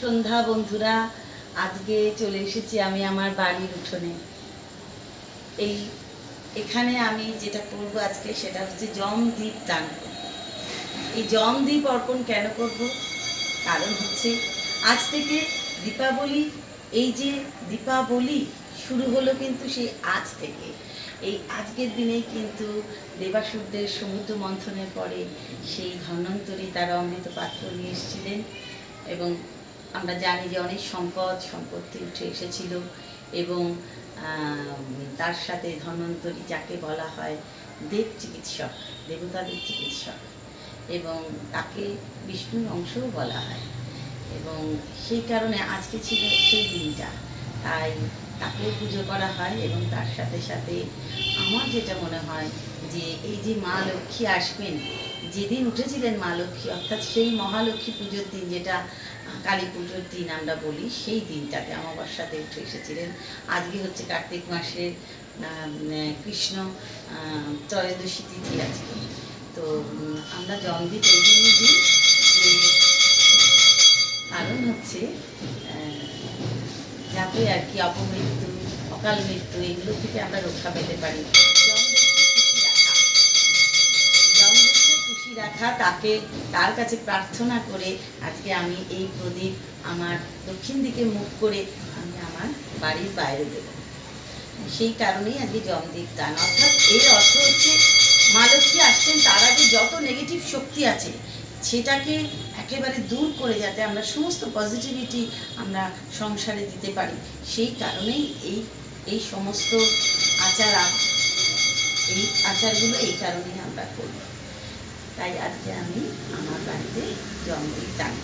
সন্ধ্যা, বন্ধুরা। আজকে চলে এসেছি আমি আমার বাড়ির উঠোনে। এই এখানে আমি যেটা করব আজকে সেটা হচ্ছে জম দ্বীপ দান। এই জম দ্বীপ অর্পণ কেন করব? কারণ হচ্ছে আজ থেকে দীপাবলি, এই যে দীপাবলি শুরু হলো কিন্তু সেই আজ থেকে। এই আজকের দিনেই কিন্তু দেবাসুরদের সমুদ্র মন্থনের পরে সেই ধন্বন্তরী তারা অমৃত পাত্র নিয়ে এসেছিলেন এবং আমরা জানি যে অনেক সম্পদ সম্পত্তি উঠে এসেছিল এবং তার সাথে ধন্বন্তরী যাকে বলা হয় দেব চিকিৎসক, দেবতাদের চিকিৎসক এবং তাকে বিষ্ণুর অংশও বলা হয় এবং সেই কারণে আজকে ছিল সেই দিনটা। তাই তাকেও পুজো করা হয় এবং তার সাথে সাথে আমার যেটা মনে হয় যে এই যে মা লক্ষ্মী আসবেন, যেদিন উঠেছিলেন মা লক্ষ্মী, অর্থাৎ সেই মহালক্ষ্মী পুজোর দিন যেটা কালী পুজোর দিন আমরা বলি, সেই দিনটাতে অমাবস্যাতে উঠে এসেছিলেন। আজকে হচ্ছে কার্তিক মাসের কৃষ্ণ ত্রয়োদশী তিথি আজকে। তো আমরা জন্মদিন এই জন্য যে, কারণ হচ্ছে যাতে আর কি অপমৃত্যু অকাল মৃত্যু এগুলো থেকে আমরা রক্ষা পেতে পারি। রাখা, তাকে, তার কাছে প্রার্থনা করে আজকে আমি এই প্রদীপ আমার দক্ষিণ দিকে মুখ করে আমি আমার বাড়ির বাইরে দেব। সেই কারণেই আজকে জমদীপ দান। অর্থাৎ এর অর্থ হচ্ছে, মা লক্ষ্মী আসছেন, তার আগে যত নেগেটিভ শক্তি আছে, সেটাকে একেবারে দূর করে যাতে আমরা সমস্ত পজিটিভিটি আমরা সংসারে দিতে পারি। সেই কারণেই এই এই সমস্ত আচার এই আচারগুলো এই কারণেই আমরা করি। তাই আজকে আমি আমার বাড়িতে জমদীপ দান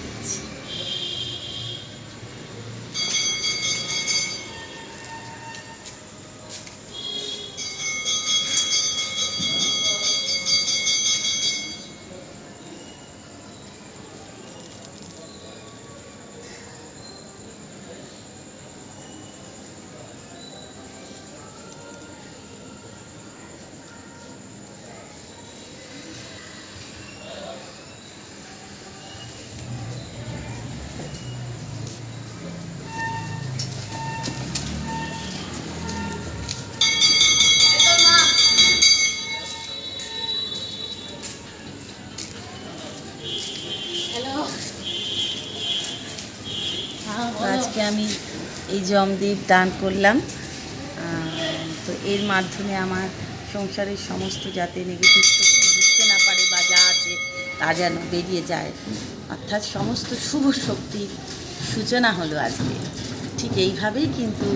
আজকে আমি এই জমদ্বীপ দান করলাম। তো এর মাধ্যমে আমার সংসারের সমস্ত যাতে নেগেটিভ ঢুকতে না পারে বা যা আছে তা যেন বেরিয়ে যায়। অর্থাৎ সমস্ত শুভ শক্তির সূচনা হলো আজকে। ঠিক এইভাবেই কিন্তু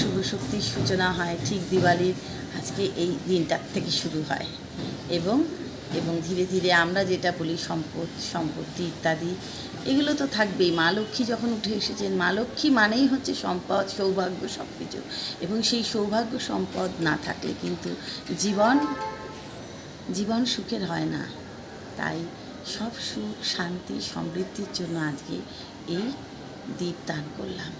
শুভ শক্তির সূচনা হয়। ঠিক দিওয়ালির আজকে এই দিনটার থেকে শুরু হয়। এবং এবং ধীরে ধীরে আমরা যেটা বলি সম্পদ, সম্পত্তি ইত্যাদি, এগুলো তো থাকবেই। মা লক্ষ্মী যখন উঠে এসেছেন, মা লক্ষ্মী মানেই হচ্ছে সম্পদ, সৌভাগ্য সব কিছু এবং সেই সৌভাগ্য সম্পদ না থাকলে কিন্তু জীবন জীবন সুখের হয় না। তাই সব সুখ, শান্তি, সমৃদ্ধির জন্য আজকে এই দ্বীপ দান করলাম।